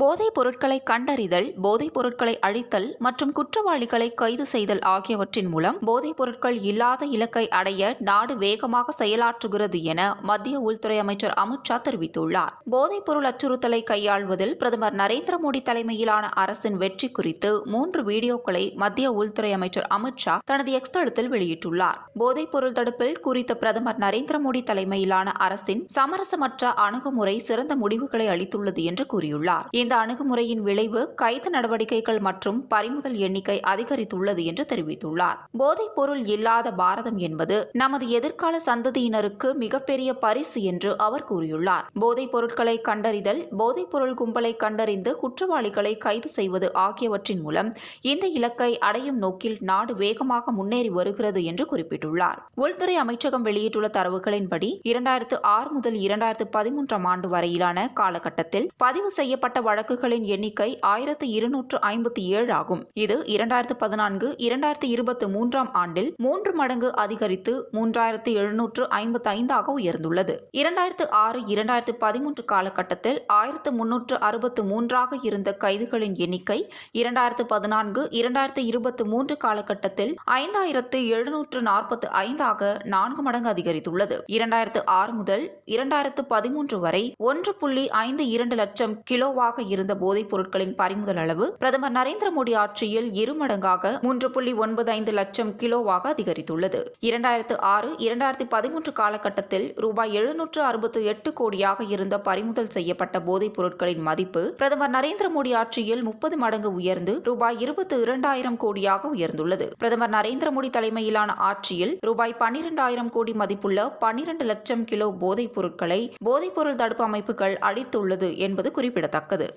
போதைப் பொருட்களை கண்டறிதல் போதைப் பொருட்களை அழித்தல் மற்றும் குற்றவாளிகளை கைது செய்தல் ஆகியவற்றின் மூலம் போதைப் பொருட்கள் இல்லாத இலக்கை அடைய நாடு வேகமாக செயலாற்றுகிறது என மத்திய உள்துறை அமைச்சர் அமித்ஷா தெரிவித்துள்ளார். போதைப் பொருள் அச்சுறுத்தலை கையாள்வதில் பிரதமர் நரேந்திர மோடி தலைமையிலான அரசின் வெற்றி குறித்து மூன்று வீடியோக்களை மத்திய உள்துறை அமைச்சர் அமித்ஷா தனது எக்ஸ் தளத்தில் வெளியிட்டுள்ளார். போதைப் பொருள் தடுப்பில் குறித்த பிரதமர் நரேந்திர மோடி தலைமையிலான அரசின் சமரசமற்ற அணுகுமுறை சிறந்த முடிவுகளை அளித்துள்ளது என்று கூறியுள்ளார். இந்த அணுகுமுறையின் விளைவு கைது நடவடிக்கைகள் மற்றும் பறிமுதல் எண்ணிக்கை அதிகரித்துள்ளது என்று தெரிவித்துள்ளார். போதைப் பொருள் இல்லாத பாரதம் என்பது நமது எதிர்கால சந்ததியினருக்கு மிகப்பெரிய பரிசு என்று அவர் கூறியுள்ளார். போதைப் பொருட்களை கண்டறிதல் போதைப் பொருள் கும்பலை கண்டறிந்து குற்றவாளிகளை கைது செய்வது ஆகியவற்றின் மூலம் இந்த இலக்கை அடையும் நோக்கில் நாடு வேகமாக முன்னேறி வருகிறது என்று குறிப்பிட்டுள்ளார். உள்துறை அமைச்சகம் வெளியிட்டுள்ள தரவுகளின்படி இரண்டாயிரத்து ஆறு முதல் இரண்டாயிரத்து பதிமூன்றாம் ஆண்டு வரையிலான காலகட்டத்தில் பதிவு செய்யப்பட்ட வழக்குகளின் எண்ணிக்கை ஆயிரத்து இருநூற்று ஐம்பத்தி ஏழு ஆகும். இது இரண்டாயிரத்து பதினான்கு இரண்டாயிரத்து இருபத்தி மூன்றாம் ஆண்டில் மூன்று மடங்கு அதிகரித்து மூன்றாயிரத்து எழுநூற்று ஐம்பத்தி ஐந்தாக உயர்ந்துள்ளது. இரண்டாயிரத்து ஆறு இரண்டாயிரத்து பதிமூன்று காலகட்டத்தில் ஆயிரத்து முன்னூற்று அறுபத்து மூன்றாக இருந்த கைதுகளின் எண்ணிக்கை இரண்டாயிரத்து பதினான்கு இரண்டாயிரத்து இருபத்தி மூன்று காலகட்டத்தில் ஐந்தாயிரத்து எழுநூற்று நாற்பத்து ஐந்தாக நான்கு மடங்கு அதிகரித்துள்ளது. இரண்டாயிரத்து ஆறு முதல் இரண்டாயிரத்து பதிமூன்று வரை ஒன்று புள்ளி ஐந்து இரண்டு லட்சம் கிலோவாக இருந்த போதைப் பொருட்களின் பறிமுதல் அளவு பிரதமர் நரேந்திர மோடி ஆட்சியில் இருமடங்காக மூன்று புள்ளி ஒன்பது ஐந்து லட்சம் கிலோவாக அதிகரித்துள்ளது. இரண்டாயிரத்து ஆறு இரண்டாயிரத்தி பதிமூன்று காலகட்டத்தில் ரூபாய் எழுநூற்று அறுபத்து எட்டு கோடியாக இருந்த பறிமுதல் செய்யப்பட்ட போதைப் பொருட்களின் மதிப்பு பிரதமர் நரேந்திர மோடி ஆட்சியில் முப்பது மடங்கு உயர்ந்து ரூபாய் இருபத்து இரண்டாயிரம் கோடியாக உயர்ந்துள்ளது. பிரதமர் நரேந்திர மோடி தலைமையிலான ஆட்சியில் ரூபாய் பன்னிரண்டாயிரம் கோடி மதிப்புள்ள பன்னிரண்டு லட்சம் கிலோ போதைப் பொருட்களை போதைப் பொருள் தடுப்பு அமைப்புகள் அளித்துள்ளது என்பது குறிப்பிடத்தக்கது.